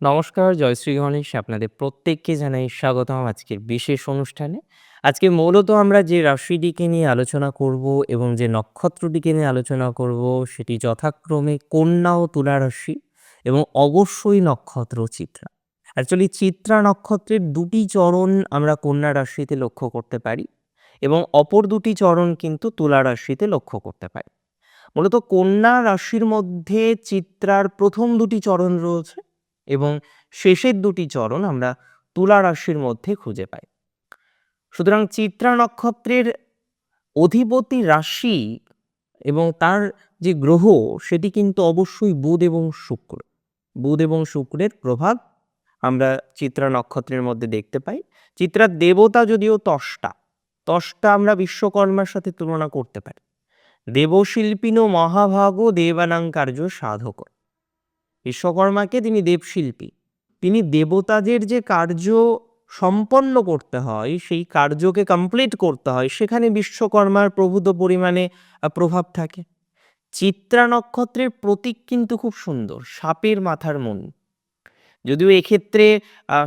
নমস্কার জয়শ্রী গণেশ। আপনাদের প্রত্যেককে জানাই স্বাগতম আজকের বিশেষ অনুষ্ঠানে। আজকে মূলত আমরা যে রাশিটিকে নিয়ে আলোচনা করব এবং যে নক্ষত্রটিকে নিয়ে আলোচনা করব, সেটি যথাক্রমে কন্যা ও তুলা রাশি এবং অবশ্যই নক্ষত্র চিত্রা। অ্যাকচুয়ালি চিত্রা নক্ষত্রের দুটি চরণ আমরা কন্যা রাশিতে লক্ষ্য করতে পারি এবং অপর দুটি চরণ কিন্তু তুলা রাশিতে লক্ষ্য করতে পারি। মূলত কন্যা রাশির মধ্যে চিত্রার প্রথম দুটি চরণ রয়েছে এবং শেষের দুটি চরণ আমরা তুলা রাশির মধ্যে খুঁজে পাই। সুতরাং চিত্রা নক্ষত্রের অধিপতি রাশি এবং তার যে গ্রহ, সেটি কিন্তু অবশ্যই বুধ এবং শুক্র। বুধ এবং শুক্রের প্রভাব আমরা চিত্রা নক্ষত্রের মধ্যে দেখতে পাই। চিত্রার দেবতা যদিও তষ্টা তষ্টা আমরা বিশ্বকর্মার সাথে তুলনা করতে পারি। দেবশিল্পিনো মহাভাগ দেবানাং কার্য সাধক বিশ্বকর্মাকে তিনি দেবশিল্পী। তিনি দেবতাদের যে কার্য সম্পন্ন করতে হয়, সেই কার্যকে কমপ্লিট করতে হয়, সেখানে বিশ্বকর্মার প্রভূত পরিমাণে প্রভাব থাকে। চিত্রা নক্ষত্রের প্রতীক কিন্তু খুব সুন্দর, সাপের মাথার মন। যদিও এক্ষেত্রে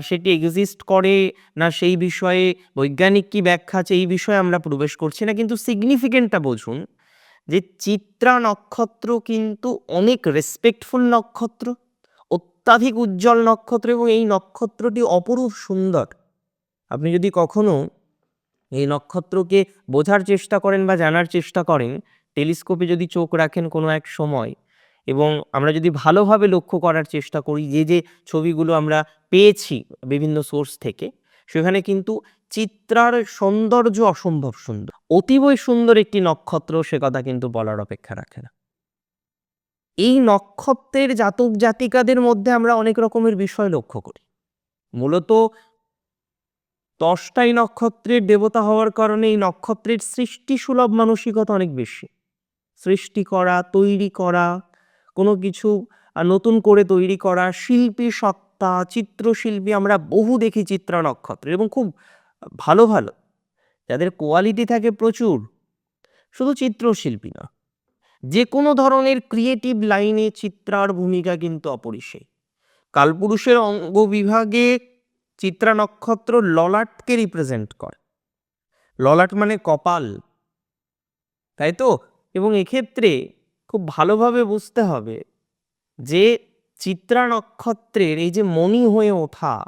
সেটি এক্সিস্ট করে না সেই বিষয়ে বৈজ্ঞানিক কি ব্যাখ্যা আছে, এই বিষয়ে আমরা প্রবেশ করছি না, কিন্তু সিগনিফিকেন্টটা বুঝুন যে চিত্রা নক্ষত্র কিন্তু অনেক রেসপেক্টফুল নক্ষত্র, অত্যাধিক উজ্জ্বল নক্ষত্র এবং এই নক্ষত্রটি অপরূপ সুন্দর। আপনি যদি কখনো এই নক্ষত্রকে বোঝার চেষ্টা করেন বা জানার চেষ্টা করেন, টেলিস্কোপে যদি চোখ রাখেন কোনো এক সময় এবং আমরা যদি ভালোভাবে লক্ষ্য করার চেষ্টা করি যে যে ছবিগুলো আমরা পেয়েছি বিভিন্ন সোর্স থেকে, সেখানে কিন্তু চিত্রার সৌন্দর্য অসম্ভব সুন্দর। অতীবই সুন্দর একটি নক্ষত্র সে কথা কিন্তু বলার অপেক্ষা রাখে না। এই নক্ষত্রের জাতক জাতিকাদের মধ্যে আমরা অনেক রকমের বিষয় লক্ষ্য করি। মূলত দশটাই নক্ষত্রের দেবতা হওয়ার কারণে এই নক্ষত্রের সৃষ্টি সুলভ মানসিকতা অনেক বেশি। সৃষ্টি করা, তৈরি করা, কোনো কিছু নতুন করে তৈরি করা, শিল্পী সত্তা, চিত্রশিল্পী আমরা বহু দেখি চিত্রা নক্ষত্র এবং খুব ভালো ভালো। যাদের কোয়ালিটি থাকে প্রচুর, শুধু চিত্রশিল্পী না। যে কোনো ধরনের ক্রিয়েটিভ লাইনে চিত্রার ভূমিকা কিন্তু অপরিসীম। কালপুরুষের অঙ্গ বিভাগে চিত্রা নক্ষত্র ললাটকে রিপ্রেজেন্ট করে। ললাট মানে কপাল, তাই তো? এবং এক্ষেত্রে খুব ভালোভাবে বুঝতে হবে যে, চিত্রা নক্ষত্রের এই যে মণি হয়ে ওঠা,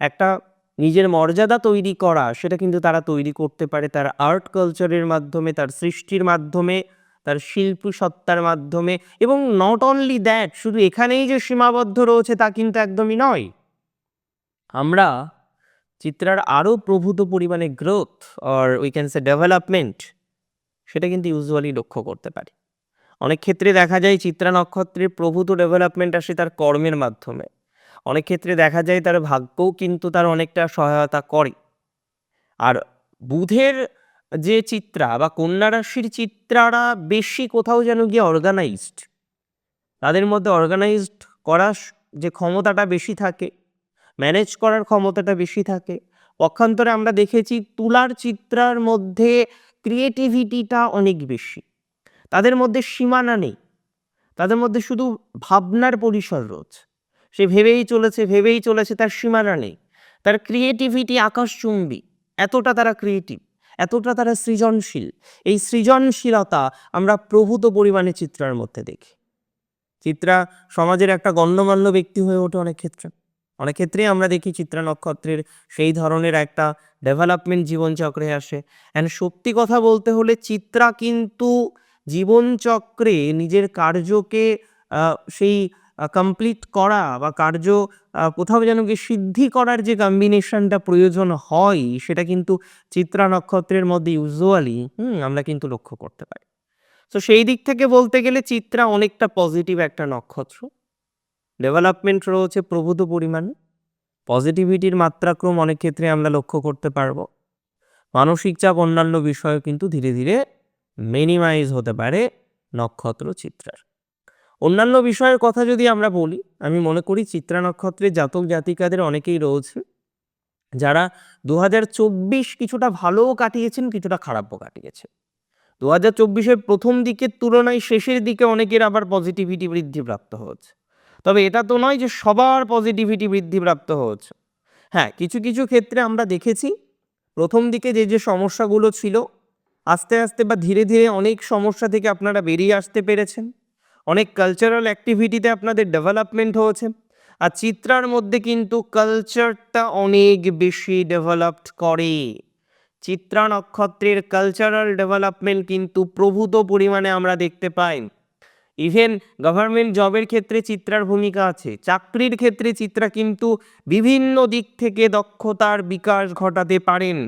একটা নিজের মর্যাদা তৈরি করা, সেটা কিন্তু তারা তৈরি করতে পারে তার আর্ট কালচারের মাধ্যমে, তার সৃষ্টির মাধ্যমে, তার শিল্পী সত্তার মাধ্যমে এবং নট অনলি দ্যাট শুধু এখানেই যে সীমাবদ্ধ রয়েছে তা কিন্তু একদমই নয়। আমরা চিত্রার আরও প্রভূত পরিমাণে growth or we can say development সেটা কিন্তু ইউজুয়ালি লক্ষ্য করতে পারি। অনেক ক্ষেত্রে দেখা যায় চিত্রা নক্ষত্রের প্রভূত ডেভেলপমেন্ট আসে তার কর্মের মাধ্যমে। অনেক ক্ষেত্রে দেখা যায় তার ভাগ্যও কিন্তু তার অনেকটা সহায়তা করে। আর বুধের যে চিত্রা বা কন্যা রাশির চিত্রারা বেশি কোথাও যেন গিয়ে অর্গানাইজড তাদের মধ্যে অর্গানাইজড করার যে ক্ষমতাটা বেশি থাকে ম্যানেজ করার ক্ষমতাটা বেশি থাকে। পক্ষান্তরে আমরা দেখেছি তুলার চিত্রার মধ্যে ক্রিয়েটিভিটিটা অনেক বেশি। তাদের মধ্যে সীমানা নেই। তাদের মধ্যে শুধু ভাবনার পরিসর রয়েছে। সে ভেবেই চলেছে ভেবেই চলেছে, তার সীমানা নেই। তার ক্রিয়েটিভিটি আকাশচুম্বী। এতটা তারা ক্রিয়েটিভ এতটা তারা সৃজনশীল। এই সৃজনশীলতা আমরা প্রভূত পরিমাণে চিত্রার মধ্যে দেখি। চিত্রা সমাজের একটা গণ্যমান্য ব্যক্তি হয়ে ওঠে অনেক ক্ষেত্রে। অনেক ক্ষেত্রেই আমরা দেখি চিত্রা নক্ষত্রের সেই ধরনের একটা ডেভেলপমেন্ট জীবনচক্রে আসে। অ্যান্ড সত্যি কথা বলতে হলে চিত্রা কিন্তু জীবনচক্রে নিজের কার্যকে সেই কমপ্লিট করা বা কার্য কোথাও যেন কি সিদ্ধি করার যে কম্বিনেশনটা প্রয়োজন হয়, সেটা কিন্তু চিত্রা নক্ষত্রের মধ্যে ইউজুয়ালি হুম, আমরা কিন্তু লক্ষ্য করতে পারি। তো সেই দিক থেকে বলতে গেলে চিত্রা অনেকটা পজিটিভ একটা নক্ষত্র। ডেভেলপমেন্ট রয়েছে প্রভূত পরিমাণে। পজিটিভিটির মাত্রাক্রম অনেক ক্ষেত্রে আমরা লক্ষ্য করতে পারব। মানসিক চাপ অন্যান্য বিষয় কিন্তু ধীরে ধীরে মিনিমাইজ হতে পারে নক্ষত্র চিত্রার। অন্যান্য বিষয়ের কথা যদি আমরা বলি, আমি মনে করি চিত্রা নক্ষত্রের জাতক জাতিকাদের অনেকেই রয়েছে, যারা দু হাজার চব্বিশ কিছুটা ভালোও কাটিয়েছেন, কিছুটা খারাপও কাটিয়েছেন দু হাজার চব্বিশের প্রথম দিকের তুলনায় শেষের দিকে অনেকের আবার পজিটিভিটি বৃদ্ধি প্রাপ্ত হচ্ছে তবে এটা তো নয় যে সবার পজিটিভিটি বৃদ্ধিপ্রাপ্ত হচ্ছে হ্যাঁ কিছু কিছু ক্ষেত্রে আমরা দেখেছি, প্রথম দিকে যে যে সমস্যাগুলো ছিল, আস্তে আস্তে বা ধীরে ধীরে অনেক সমস্যা থেকে আপনারা বেরিয়ে আসতে পেরেছেন। অনেক কালচারাল অ্যাক্টিভিটিতে আপনাদের ডেভেলপমেন্ট হয়েছে। আর চিত্রার মধ্যে কিন্তু কালচারটা অনেক বেশি ডেভেলপড করে। চিত্রা নক্ষত্রের কালচারাল ডেভেলপমেন্ট কিন্তু প্রভূত পরিমাণে আমরা দেখতে পাই। ইভেন গভর্নমেন্ট জবের ক্ষেত্রে চিত্রার ভূমিকা আছে। চাকরির ক্ষেত্রে চিত্রা কিন্তু বিভিন্ন দিক থেকে দক্ষতার বিকাশ ঘটাতে পারেন।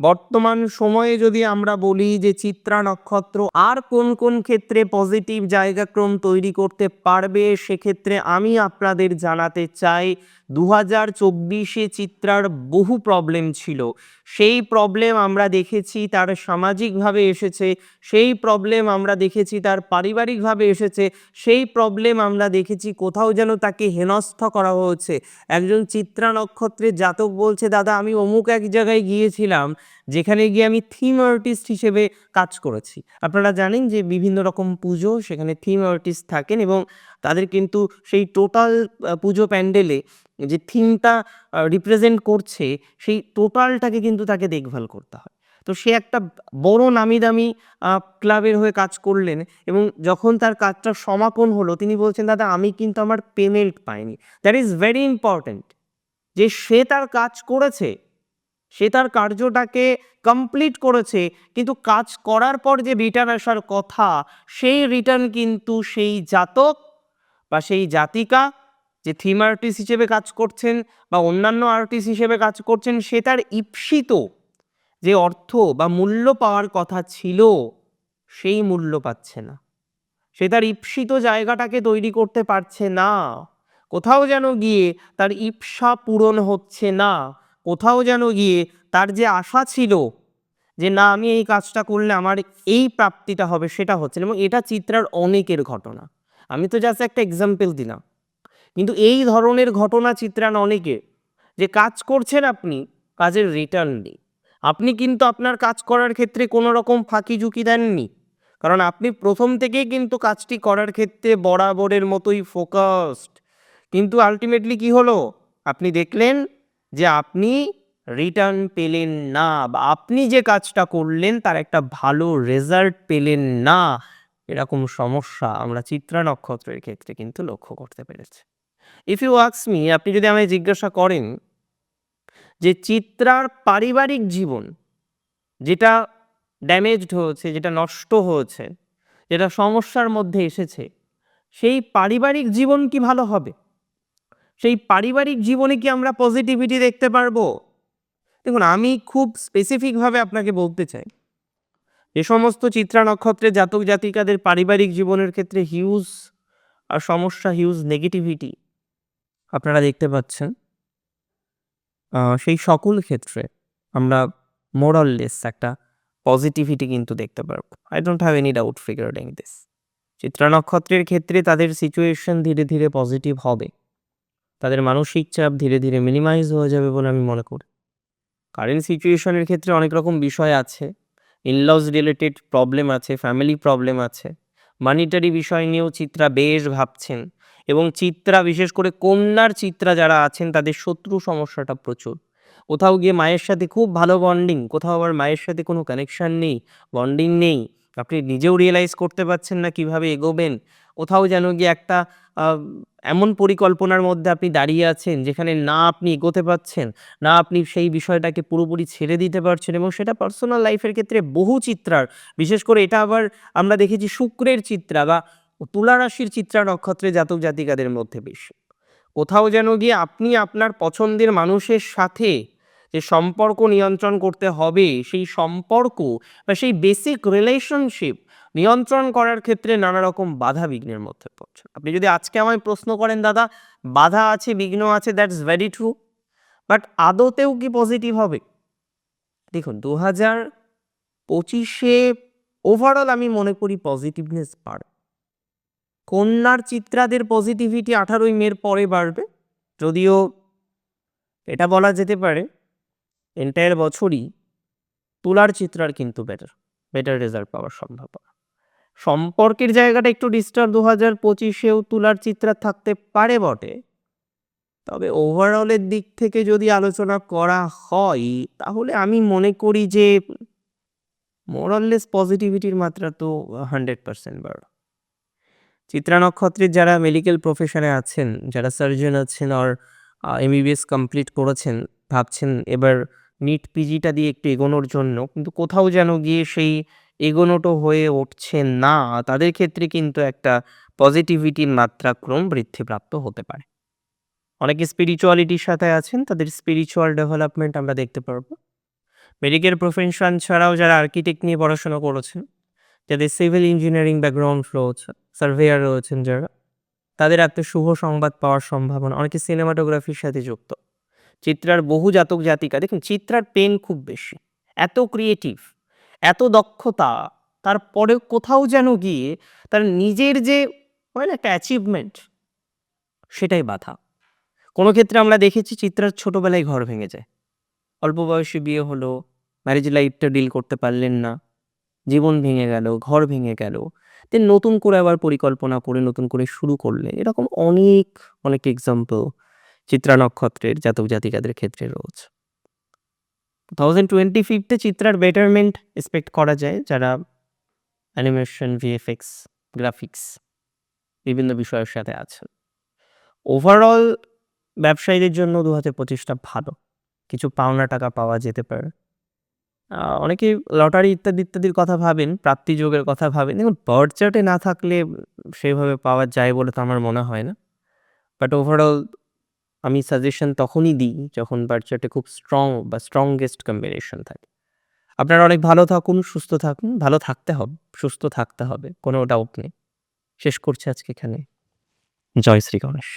বর্তমান সময়ে যদি আমরা বলি যে চিত্রা নক্ষত্র আর কোন কোন ক্ষেত্রে পজিটিভ জায়গাক্রম তৈরি করতে পারবে, সেক্ষেত্রে আমি আপনাদের জানাতে চাই দু হাজার চব্বিশে চিত্রার বহু প্রবলেম ছিল। সেই প্রবলেম আমরা দেখেছি তার সামাজিকভাবে এসেছে, সেই প্রবলেম আমরা দেখেছি তার পারিবারিকভাবে এসেছে, সেই প্রবলেম আমরা দেখেছি কোথাও যেন তাকে হেনস্থ করা হয়েছে। একজন চিত্রা নক্ষত্রের জাতক বলছে, দাদা, আমি অমুক এক জায়গায় গিয়েছিলাম যেখানে গিয়ে আমি থিম আর্টিস্ট হিসেবে কাজ করেছি। আপনারা জানেন যে বিভিন্ন রকম পুজো সেখানে থিম আর্টিস্ট থাকেন এবং তাদের কিন্তু সেই টোটাল পুজো প্যান্ডেলে যে থিমটা রিপ্রেজেন্ট করছে সেই টোটালটাকে কিন্তু তাকে দেখভাল করতে হয়। তো সে একটা বড় নামি দামি ক্লাবের হয়ে কাজ করলেন এবং যখন তার কাজটা সমাপন হলো তিনি বলছেন, দাদা, আমি কিন্তু আমার পেমেন্ট পাইনি। দ্যাট ইজ ভেরি ইম্পর্ট্যান্ট যে সে তার কাজ করেছে সে তার কার্যটাকে কমপ্লিট করেছে। কিন্তু কাজ করার পর যে রিটার্ন আসার কথা, সেই রিটার্ন কিন্তু সেই জাতক বা সেই জাতিকা যে থিম আর্টিস্ট হিসেবে কাজ করছেন বা অন্যান্য আর্টিস্ট হিসেবে কাজ করছেন, সে তার ঈপ্সিত যে অর্থ বা মূল্য পাওয়ার কথা ছিল, সেই মূল্য পাচ্ছে না। সে তার ঈপ্সিত জায়গাটাকে তৈরি করতে পারছে না। কোথাও যেন গিয়ে তার ঈপ্সা পূরণ হচ্ছে না। কোথাও যেন গিয়ে তার যে আশা ছিল যে না, আমি এই কাজটা করলে আমার এই প্রাপ্তিটা হবে, সেটা হচ্ছে এবং এটা চিত্রার অনেকের ঘটনা। আমি তো জাস্ট একটা এক্সাম্পল দিলাম। কিন্তু এই ধরনের ঘটনা চিত্রান অনেকে যে কাজ করছেন আপনি, কাজের রিটার্ন নেই। আপনি কিন্তু আপনার কাজ করার ক্ষেত্রে কোনো রকম ফাঁকি ঝুঁকি দেননি। কারণ আপনি প্রথম থেকেই কিন্তু কাজটি করার ক্ষেত্রে বরাবরের মতোই ফোকাসড কিন্তু আলটিমেটলি কি হলো? আপনি দেখলেন যে আপনি রিটার্ন পেলেন না বা আপনি যে কাজটা করলেন তার একটা ভালো রেজাল্ট পেলেন না, এরকম সমস্যা আমরা চিত্রা নক্ষত্রের ক্ষেত্রে কিন্তু লক্ষ্য করতে পেরেছি। ইফ ইউ আক্স মি আপনি যদি আমায় জিজ্ঞাসা করেন যে চিত্রার পারিবারিক জীবন যেটা ড্যামেজড হয়েছে, যেটা নষ্ট হয়েছে, যেটা সমস্যার মধ্যে এসেছে, সেই পারিবারিক জীবন কি ভালো হবে? সেই পারিবারিক জীবনে কি আমরা পজিটিভিটি দেখতে পারব? দেখুন, আমি খুব স্পেসিফিকভাবে আপনাকে বলতে চাই। যে সমস্ত চিত্রা নক্ষত্রের জাতক জাতিকাদের পারিবারিক জীবনের ক্ষেত্রে হিউজ আর সমস্যা হিউজ নেগেটিভিটি আপনারা দেখতে পাচ্ছেন। সেই সকল ক্ষেত্রে আমরা মোরাললেস একটা পজিটিভিটি কিন্তু দেখতে পারব। I don't have any doubt figuring this Chitra নক্ষত্রের ক্ষেত্রে তাদের সিচুয়েশন ধীরে ধীরে পজিটিভ হবে। তাদের মানসিক চাপ ধীরে ধীরে মিনিমাইজ হয়ে যাবে বলে আমি মনে করি। কারেন্ট সিচুয়েশনের ক্ষেত্রে অনেক রকম বিষয় আছে। ইনলস রিলেটেড প্রবলেম আছে ফ্যামিলি প্রবলেম আছে। মানিটারি বিষয় নিয়েও চিত্রা বেশ ভাবছেন এবং চিত্রা, বিশেষ করে কন্যার চিত্রা যারা আছেন, তাদের শত্রু সমস্যাটা প্রচুর। কোথাও গিয়ে মায়ের সাথে খুব ভালো বন্ডিং কোথাও আবার মায়ের সাথে কোনো কানেকশন নেই বন্ডিং নেই। আপনি নিজেও রিয়েলাইজ করতে পারছেন না কীভাবে এগোবেন। কোথাও যেন গিয়ে একটা এমন পরিকল্পনার মধ্যে আপনি দাঁড়িয়ে আছেন যেখানে না আপনি এগোতে পারছেন, না আপনি সেই বিষয়টাকে পুরোপুরি ছেড়ে দিতে পারছেন এবং সেটা পার্সোনাল লাইফের ক্ষেত্রে বহু চিত্রার। বিশেষ করে এটা আবার আমরা দেখেছি শুক্রের চিত্রা বা তুলা রাশির চিত্রা নক্ষত্রে জাতক জাতিকাদের মধ্যে বেশি। কোথাও যেন গিয়ে আপনি আপনার পছন্দের মানুষের সাথে যে সম্পর্ক নিয়ন্ত্রণ করতে হবে, সেই সম্পর্ক বা সেই বেসিক রিলেশনশিপ নিয়ন্ত্রণ করার ক্ষেত্রে নানা রকম বাধা বিঘ্নের মধ্যে পড়ছে। আপনি যদি আজকে আমায় প্রশ্ন করেন, দাদা, বাধা আছে, বিঘ্ন আছে দ্যাটস ভেরি ট্রু বাট আদতেও কি পজিটিভ হবে? দেখুন দু হাজার পঁচিশে ওভারঅল আমি মনে করি পজিটিভনেস বাড়বে। কন্যার চিত্রাদের পজিটিভিটি আঠারোই মের পরে বাড়বে, যদিও এটা বলা যেতে পারে এন্টায়ার বছরই তুলার চিত্রার কিন্তু বেটার বেটার রেজাল্ট পাওয়ার সম্ভাবনা। সম্পর্কের জায়গাটা একটু ডিস্টার্ব দু হাজার পঁচিশেও তুলার চিত্রা থাকতে পারে বটে। তবে ওভারঅলের দিক থেকে যদি আলোচনা করা হয়, তাহলে আমি মনে করি যে মোরাললেস পজিটিভিটির মাত্রা তো হান্ড্রেড পার্সেন্ট বাড় চিত্রা নক্ষত্রের যারা মেডিকেল প্রফেশনে আছেন, যারা সার্জন আছেন আর এমবিবিএস কমপ্লিট করেছেন, ভাবছেন এবার নিট পিজিটা দিয়ে একটু এগোনোর জন্য, কিন্তু কোথাও যেন গিয়ে সেই এগোনোটো হয়ে উঠছে না। তাদের ক্ষেত্রে কিন্তু একটা পজিটিভিটির মাত্রা ক্রম বৃদ্ধিপ্রাপ্ত হতে পারে। অনেকে স্পিরিচুয়ালিটির সাথে আছেন, তাদের স্পিরিচুয়াল ডেভেলপমেন্ট আমরা দেখতে পারব। মেডিকেল প্রফেশন ছাড়াও যারা আর্কিটেক্ট নিয়ে পড়াশোনা করেছেন, যাদের সিভিল ইঞ্জিনিয়ারিং ব্যাকগ্রাউন্ড রয়েছে সার্ভেয়ার রয়েছেন যারা, তাদের একটা শুভ সংবাদ পাওয়ার সম্ভাবনা। অনেকে সিনেমাটোগ্রাফির সাথে যুক্ত। চিত্রার বহু জাতক জাতিকা দেখুন, চিত্রার পেন খুব বেশি। এত ক্রিয়েটিভ এত দক্ষতা তারপরে কোথাও যেন গিয়ে তার নিজের যে হয় না একটা অ্যাচিভমেন্ট সেটাই বাধা। কোনো ক্ষেত্রে আমরা দেখেছি চিত্রার ছোটবেলায় ঘর ভেঙে যায়। অল্প বয়সে বিয়ে হলো ম্যারেজ লাইফটা ডিল করতে পারলেন না, জীবন ভেঙে গেল, ঘর ভেঙে গেল দেন নতুন করে আবার পরিকল্পনা করে, নতুন করে শুরু করলে এরকম অনেক অনেক এক্সাম্পল চিত্রা নক্ষত্রের জাতক জাতিকাদের ক্ষেত্রে রয়েছে। থাউজেন্ড টোয়েন্টি ফিফতে চিত্রার বেটারমেন্ট এক্সপেক্ট করা যায় যারা অ্যানিমেশন ভিএফএক্স গ্রাফিক্স বিভিন্ন বিষয়ের সাথে আছেন। ওভারঅল ব্যবসায়ীদের জন্য দু হাজার পঁচিশটা ভালো। কিছু পাওনা টাকা পাওয়া যেতে পারে। অনেকে লটারি ইত্যাদি ইত্যাদির কথা ভাবেন, প্রাপ্তি যোগের কথা ভাবেন। দেখুন বার্থ চার্টে না থাকলে সেভাবে পাওয়া যায় বলে তো আমার মনে হয় না। বাট ওভারঅল আমি সাজেশন তখনই দিই যখন চার্টে খুব স্ট্রং বা স্ট্রংগেস্ট কম্বিনেশন থাকে। আপনারা অনেক ভালো থাকুন, সুস্থ থাকুন, ভালো থাকতে হবে, সুস্থ থাকতে হবে, কোনো ডাউট নেই। শেষ করছি আজকে এখানে। জয় শ্রী গণেশ।